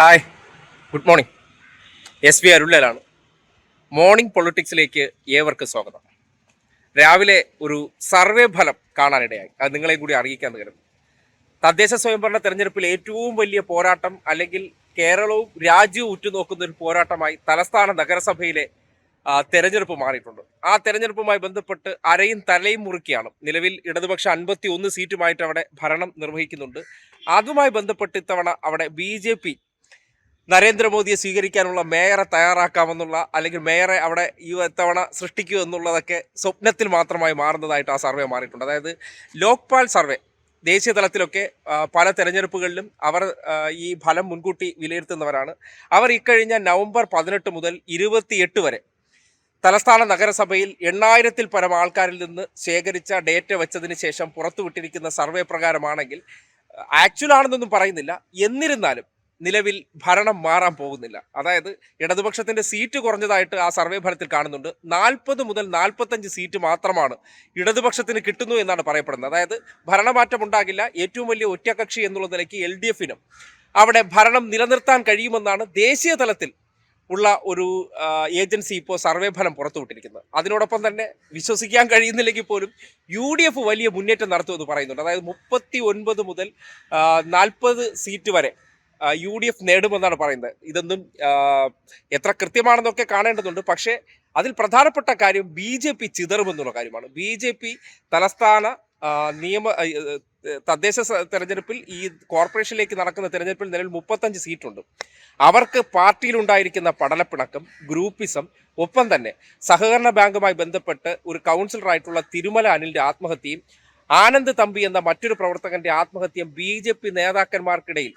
Hi good morning S V അരുളലാണ്. Morning പൊളിറ്റിക്സിലേക്ക് ഏവർക്കും സ്വാഗതം. രാവിലെ ഒരു സർവേ ഫലം കാണാനിടയായി. അത് നിങ്ങളെ കൂടി അറിയിക്കാൻ കരുതുന്നു തദ്ദേശ സ്വയംഭരണ തെരഞ്ഞെടുപ്പിൽ ഏറ്റവും വലിയ പോരാട്ടം അല്ലെങ്കിൽ കേരളവും രാജ്യവും ഉറ്റുനോക്കുന്ന ഒരു പോരാട്ടമായി തലസ്ഥാന നഗരസഭയിലെ തെരഞ്ഞെടുപ്പ് മാറിയിട്ടുണ്ട്. ആ തെരഞ്ഞെടുപ്പുമായി ബന്ധപ്പെട്ട് അരയും തലയും മുറുക്കിയാണ്. നിലവിൽ ഇടതുപക്ഷ അൻപത്തി ഒന്ന് സീറ്റുമായിട്ട് അവിടെ ഭരണം നിർവഹിക്കുന്നുണ്ട്. അതുമായി ബന്ധപ്പെട്ട് ഇത്തവണ അവിടെ ബി ജെ പി നരേന്ദ്രമോദിയെ സ്വീകരിക്കാനുള്ള മേയറെ തയ്യാറാക്കാമെന്നുള്ള അല്ലെങ്കിൽ മേയറെ അവിടെ ഈ തവണ സൃഷ്ടിക്കൂ എന്നുള്ളതൊക്കെ സ്വപ്നത്തിൽ മാത്രമായി മാറുന്നതായിട്ട് ആ സർവേ മാറിയിട്ടുണ്ട്. അതായത് ലോക്പാൽ സർവേ ദേശീയ തലത്തിലൊക്കെ പല തെരഞ്ഞെടുപ്പുകളിലും അവർ ഈ ഫലം മുൻകൂട്ടി വിലയിരുത്തുന്നവരാണ്. അവർ ഇക്കഴിഞ്ഞ നവംബർ പതിനെട്ട് മുതൽ ഇരുപത്തിയെട്ട് വരെ തലസ്ഥാന നഗരസഭയിൽ എണ്ണായിരത്തിൽ പരം ആൾക്കാരിൽ നിന്ന് ശേഖരിച്ച ഡേറ്റ വെച്ചതിന് ശേഷം പുറത്തുവിട്ടിരിക്കുന്ന സർവേ പ്രകാരമാണെങ്കിൽ ആക്ച്വൽ ആണെന്നൊന്നും പറയുന്നില്ല. എന്നിരുന്നാലും നിലവിൽ ഭരണം മാറാൻ പോകുന്നില്ല. അതായത് ഇടതുപക്ഷത്തിന്റെ സീറ്റ് കുറഞ്ഞതായിട്ട് ആ സർവേ ഫലത്തിൽ കാണുന്നുണ്ട്. നാൽപ്പത് മുതൽ നാൽപ്പത്തഞ്ച് സീറ്റ് മാത്രമാണ് ഇടതുപക്ഷത്തിന് കിട്ടുന്നു എന്നാണ് പറയപ്പെടുന്നത്. അതായത് ഭരണമാറ്റം ഉണ്ടാകില്ല. ഏറ്റവും വലിയ ഒറ്റകക്ഷി എന്നുള്ള നിലയ്ക്ക് എൽ ഡി എഫിനും അവിടെ ഭരണം നിലനിർത്താൻ കഴിയുമെന്നാണ് ദേശീയ തലത്തിൽ ഉള്ള ഒരു ഏജൻസി ഇപ്പോൾ സർവേ ഫലം പുറത്തുവിട്ടിരിക്കുന്നത്. അതിനോടൊപ്പം തന്നെ വിശ്വസിക്കാൻ കഴിയുന്നില്ലെങ്കിൽ പോലും യു ഡി എഫ് വലിയ മുന്നേറ്റം നടത്തുമെന്ന് പറയുന്നുണ്ട്. അതായത് മുപ്പത്തി ഒൻപത് മുതൽ നാൽപ്പത് സീറ്റ് വരെ യു ഡി എഫ് നേടുമെന്നാണ് പറയുന്നത്. ഇതൊന്നും എത്ര കൃത്യമാണെന്നൊക്കെ കാണേണ്ടതുണ്ട്. പക്ഷേ അതിൽ പ്രധാനപ്പെട്ട കാര്യം ബി ജെ പി ചിതറുമെന്നുള്ള കാര്യമാണ്. ബി ജെ പി തലസ്ഥാന നിയമ തദ്ദേശ തെരഞ്ഞെടുപ്പിൽ ഈ കോർപ്പറേഷനിലേക്ക് നടക്കുന്ന തെരഞ്ഞെടുപ്പിൽ നിലവിൽ മുപ്പത്തഞ്ച് സീറ്റുണ്ട്. അവർക്ക് പാർട്ടിയിലുണ്ടായിരിക്കുന്ന പടലപ്പിണക്കം ഗ്രൂപ്പിസം ഒപ്പം തന്നെ സഹകരണ ബാങ്കുമായി ബന്ധപ്പെട്ട് ഒരു കൗൺസിലറായിട്ടുള്ള തിരുമല അനിലിന്റെ ആത്മഹത്യയും ആനന്ദ് തമ്പി എന്ന മറ്റൊരു പ്രവർത്തകന്റെ ആത്മഹത്യയും ബി ജെ പി നേതാക്കന്മാർക്കിടയിൽ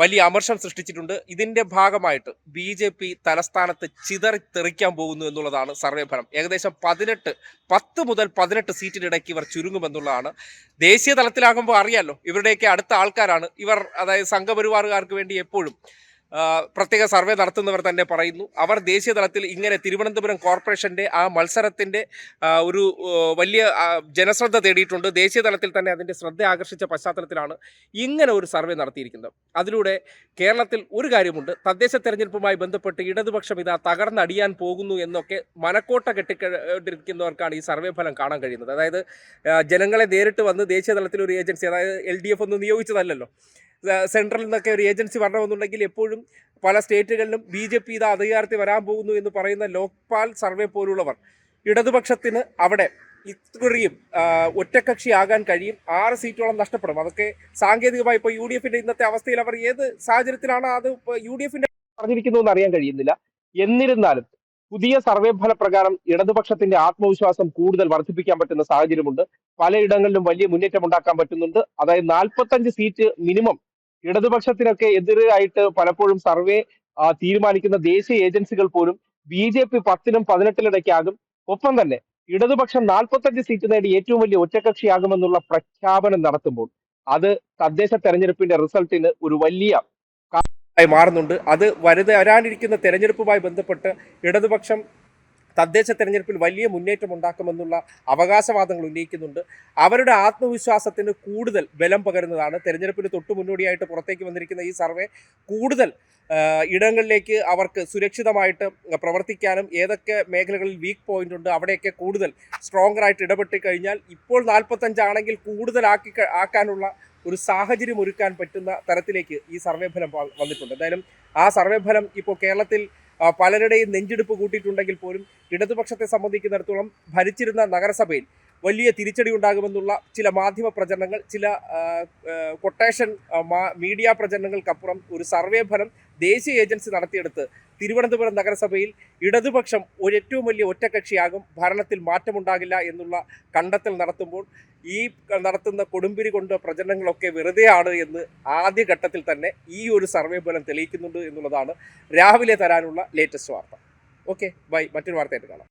വലിയ അമർഷം സൃഷ്ടിച്ചിട്ടുണ്ട്. ഇതിന്റെ ഭാഗമായിട്ട് ബി ജെ പി തലസ്ഥാനത്ത് ചിതറിത്തെറിക്കാൻ പോകുന്നു എന്നുള്ളതാണ് സർവേ ഫലം ഏകദേശം പതിനെട്ട് പത്ത് മുതൽ പതിനെട്ട് സീറ്റിനിടയ്ക്ക് ഇവർ ചുരുങ്ങുമെന്നുള്ളതാണ്. ദേശീയ തലത്തിലാകുമ്പോൾ അറിയാലോ ഇവരുടെയൊക്കെ അടുത്ത ആൾക്കാരാണ്. ഇവർ അതായത് സംഘപരിവാറുകാർക്ക് വേണ്ടി എപ്പോഴും പ്രത്യേക സർവേ നടത്തുന്നവർ തന്നെ പറയുന്നു. അവർ ദേശീയ തലത്തിൽ ഇങ്ങനെ തിരുവനന്തപുരം കോർപ്പറേഷന്റെ ആ മത്സരത്തിന്റെ ഒരു വലിയ ജനശ്രദ്ധ തേടിയിട്ടുണ്ട്. ദേശീയ തലത്തിൽ തന്നെ അതിന്റെ ശ്രദ്ധ ആകർഷിച്ച പശ്ചാത്തലത്തിലാണ് ഇങ്ങനെ ഒരു സർവേ നടത്തിയിരിക്കുന്നത്. അതിലൂടെ കേരളത്തിൽ ഒരു കാര്യമുണ്ട്. തദ്ദേശ തെരഞ്ഞെടുപ്പുമായി ബന്ധപ്പെട്ട് ഇടതുപക്ഷം ഇതാ തകർന്നടിയാൻ പോകുന്നു എന്നൊക്കെ മനക്കോട്ട കെട്ടിക്കൊണ്ടിരിക്കുന്നവർക്കാണ് ഈ സർവേ ഫലം കാണാൻ കഴിയുന്നത്. അതായത് ജനങ്ങളെ നേരിട്ട് വന്ന് ദേശീയ തലത്തിൽ ഒരു ഏജൻസി അതായത് എൽ ഡി എഫ് ഒന്നും നിയോഗിച്ചതല്ലല്ലോ. സെൻട്രലിൽ നിന്നൊക്കെ ഒരു ഏജൻസി വരണമെന്നുണ്ടെങ്കിൽ എപ്പോഴും പല സ്റ്റേറ്റുകളിലും ബി ജെ പി ഇത് അധികാരത്തിൽ വരാൻ പോകുന്നു എന്ന് പറയുന്ന ലോക്പാൽ സർവേ പോലുള്ളവർ ഇടതുപക്ഷത്തിന് അവിടെ ഇത്രയും ഒറ്റക്കക്ഷിയാകാൻ കഴിയും. ആറ് സീറ്റോളം നഷ്ടപ്പെടും. അതൊക്കെ സാങ്കേതികമായി ഇപ്പോൾ യു ഡി എഫിന്റെ ഇന്നത്തെ അവസ്ഥയിൽ അവർ ഏത് സാഹചര്യത്തിലാണ് അത് യു ഡി എഫിന്റെ പറഞ്ഞിരിക്കുന്നതെന്ന് അറിയാൻ കഴിയുന്നില്ല. എന്നിരുന്നാലും പുതിയ സർവേ ഫലപ്രകാരം ഇടതുപക്ഷത്തിന്റെ ആത്മവിശ്വാസം കൂടുതൽ വർദ്ധിപ്പിക്കാൻ പറ്റുന്ന സാഹചര്യമുണ്ട്. പലയിടങ്ങളിലും വലിയ മുന്നേറ്റം ഉണ്ടാക്കാൻ പറ്റുന്നുണ്ട്. അതായത് നാൽപ്പത്തഞ്ച് സീറ്റ് മിനിമം ഇടതുപക്ഷത്തിനൊക്കെ എതിരായിട്ട് പലപ്പോഴും സർവേ തീരുമാനിക്കുന്ന ദേശീയ ഏജൻസികൾ പോലും ബി ജെ പി പത്തിനും പതിനെട്ടിലിടയ്ക്കാകും ഒപ്പം തന്നെ ഇടതുപക്ഷം നാൽപ്പത്തഞ്ച് സീറ്റ് നേടി ഏറ്റവും വലിയ ഒറ്റകക്ഷിയാകുമെന്നുള്ള പ്രഖ്യാപനം നടത്തുമ്പോൾ അത് തദ്ദേശ തെരഞ്ഞെടുപ്പിന്റെ റിസൾട്ടിന് ഒരു വലിയ മാറുന്നുണ്ട്. അത് വരുത വരാനിരിക്കുന്ന തെരഞ്ഞെടുപ്പുമായി ബന്ധപ്പെട്ട് ഇടതുപക്ഷം തദ്ദേശ തെരഞ്ഞെടുപ്പിൽ വലിയ മുന്നേറ്റം ഉണ്ടാക്കുമെന്നുള്ള അവകാശവാദങ്ങൾ ഉന്നയിക്കുന്നുണ്ട്. അവരുടെ ആത്മവിശ്വാസത്തിന് കൂടുതൽ ബലം പകരുന്നതാണ്. തെരഞ്ഞെടുപ്പിന് തൊട്ടു മുന്നോടിയായിട്ട് പുറത്തേക്ക് വന്നിരിക്കുന്ന ഈ സർവേ കൂടുതൽ ഇടങ്ങളിലേക്ക് അവർക്ക് സുരക്ഷിതമായിട്ട് പ്രവർത്തിക്കാനും ഏതൊക്കെ മേഖലകളിൽ വീക്ക് പോയിന്റ് ഉണ്ട് അവിടെയൊക്കെ കൂടുതൽ സ്ട്രോങ്ങർ ആയിട്ട് ഇടപെട്ട് കഴിഞ്ഞാൽ ഇപ്പോൾ നാൽപ്പത്തഞ്ചാണെങ്കിൽ കൂടുതലാക്കി ആക്കി ആക്കാനുള്ള ഒരു സാഹചര്യം ഒരുക്കാൻ പറ്റുന്ന തരത്തിലേക്ക് ഈ സർവേ ഫലം വന്നിട്ടുണ്ട്. എന്തായാലും ആ സർവേ ഫലം ഇപ്പോൾ കേരളത്തിൽ പലരുടെയും നെഞ്ചെടുപ്പ് കൂട്ടിയിട്ടുണ്ടെങ്കിൽ പോലും ഇടതുപക്ഷത്തെ സംബന്ധിക്കുന്നിടത്തോളം ഭരിച്ചിരുന്ന നഗരസഭയിൽ വലിയ തിരിച്ചടി ഉണ്ടാകുമെന്നുള്ള ചില മാധ്യമ പ്രചരണങ്ങൾ ചില കൊട്ടേഷൻ മീഡിയ പ്രചരണങ്ങൾക്കപ്പുറം ഒരു സർവേ ഫലം ദേശീയ ഏജൻസി നടത്തിയെടുത്ത് തിരുവനന്തപുരം നഗരസഭയിൽ ഇടതുപക്ഷം ഒരു ഏറ്റവും വലിയ ഒറ്റകക്ഷിയാകും ഭരണത്തിൽ മാറ്റമുണ്ടാകില്ല എന്നുള്ള കണ്ടെത്തൽ നടത്തുമ്പോൾ ഈ നടത്തുന്ന കൊടുമ്പിരി കൊണ്ട് പ്രചരണങ്ങളൊക്കെ വെറുതെയാണ് എന്ന് ആദ്യഘട്ടത്തിൽ തന്നെ ഈ ഒരു സർവേ ഫലം തെളിയിക്കുന്നുണ്ട് എന്നുള്ളതാണ് രാവിലെ തരാനുള്ള ലേറ്റസ്റ്റ് വാർത്ത. ഓക്കെ ബൈ മറ്റൊരു വാർത്തയായിട്ട് കാണാം.